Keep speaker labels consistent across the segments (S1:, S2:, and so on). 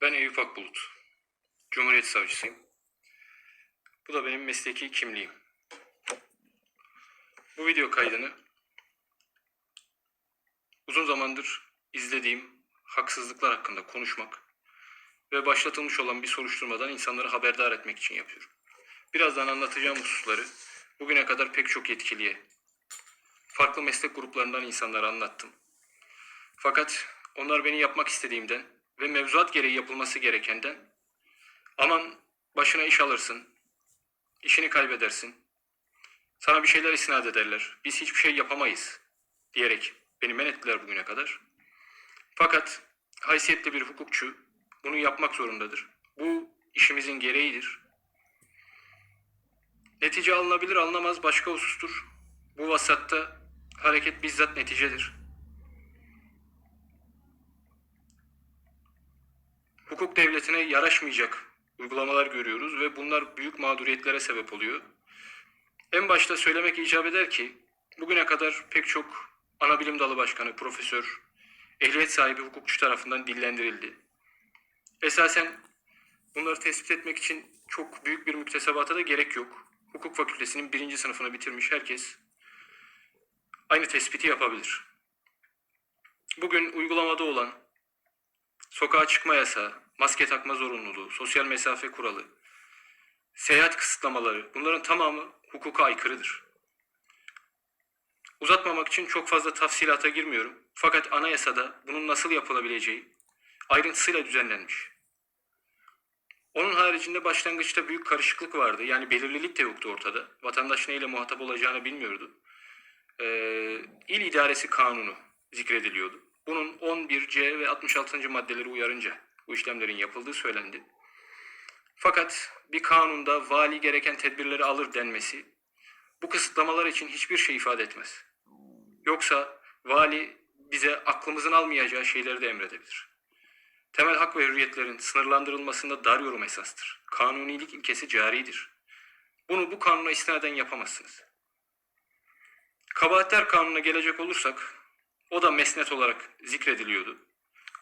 S1: Ben Eyüp Akbulut. Cumhuriyet Savcısıyım. Bu da benim mesleki kimliğim. Bu video kaydını uzun zamandır izlediğim haksızlıklar hakkında konuşmak ve başlatılmış olan bir soruşturmadan insanları haberdar etmek için yapıyorum. Birazdan anlatacağım hususları bugüne kadar pek çok yetkiliye, farklı meslek gruplarından insanlara anlattım. Fakat onlar beni yapmak istediğimden ve mevzuat gereği yapılması gerekenden aman başına iş alırsın, işini kaybedersin, sana bir şeyler isnat ederler, biz hiçbir şey yapamayız diyerek beni men ettiler bugüne kadar. Fakat haysiyetli bir hukukçu bunu yapmak zorundadır. Bu işimizin gereğidir. Netice alınabilir alınamaz başka husustur. Bu vasatta hareket bizzat neticedir. Hukuk devletine yaraşmayacak uygulamalar görüyoruz ve bunlar büyük mağduriyetlere sebep oluyor. En başta söylemek icap eder ki bugüne kadar pek çok ana bilim dalı başkanı, profesör, ehliyet sahibi hukukçu tarafından dillendirildi. Esasen bunları tespit etmek için çok büyük bir müktesebata da gerek yok. Hukuk fakültesinin birinci sınıfını bitirmiş herkes aynı tespiti yapabilir. Bugün uygulamada olan sokağa çıkma yasağı, maske takma zorunluluğu, sosyal mesafe kuralı, seyahat kısıtlamaları bunların tamamı hukuka aykırıdır. Uzatmamak için çok fazla tafsilata girmiyorum. Fakat anayasada bunun nasıl yapılabileceği ayrıntısıyla düzenlenmiş. Onun haricinde başlangıçta büyük karışıklık vardı. Yani belirlilik de yoktu ortada. Vatandaş neyle muhatap olacağını bilmiyordu. Ee, İl İdaresi Kanunu zikrediliyordu. Bunun 11C ve 66. maddeleri uyarınca bu işlemlerin yapıldığı söylendi. Fakat bir kanunda vali gereken tedbirleri alır denmesi bu kısıtlamalar için hiçbir şey ifade etmez. Yoksa vali bize aklımızın almayacağı şeyleri de emredebilir. Temel hak ve hürriyetlerin sınırlandırılmasında dar yorum esastır. Kanunilik ilkesi caridir. Bunu bu kanuna istinaden yapamazsınız. Kabahatler kanununa gelecek olursak o da mesnet olarak zikrediliyordu.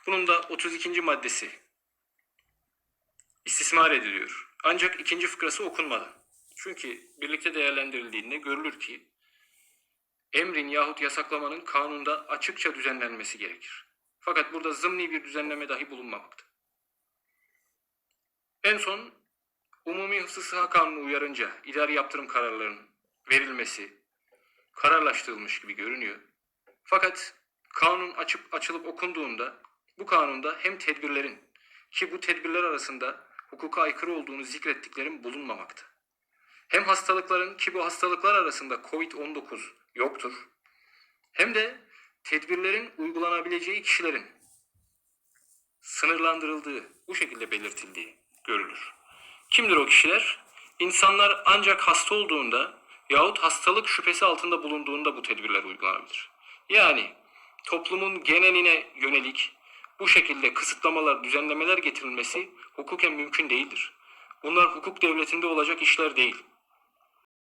S1: Bunun da 32. maddesi istismar ediliyor. Ancak ikinci fıkrası okunmadan. Çünkü birlikte değerlendirildiğinde görülür ki emrin yahut yasaklamanın kanunda açıkça düzenlenmesi gerekir. Fakat burada zımni bir düzenleme dahi bulunmamakta. En son Umumi Hıfzı Sıha Kanunu uyarınca idari yaptırım kararlarının verilmesi kararlaştırılmış gibi görünüyor. Fakat kanun açıp açılıp okunduğunda bu kanunda hem tedbirlerin ki bu tedbirler arasında hukuka aykırı olduğunu zikrettiklerin bulunmamakta. Hem hastalıkların ki bu hastalıklar arasında Covid-19 yoktur. Hem de tedbirlerin uygulanabileceği kişilerin sınırlandırıldığı, bu şekilde belirtildiği görülür. Kimdir o kişiler? İnsanlar ancak hasta olduğunda yahut hastalık şüphesi altında bulunduğunda bu tedbirler uygulanabilir. Yani toplumun geneline yönelik bu şekilde kısıtlamalar, düzenlemeler getirilmesi hukuken mümkün değildir. Bunlar hukuk devletinde olacak işler değil.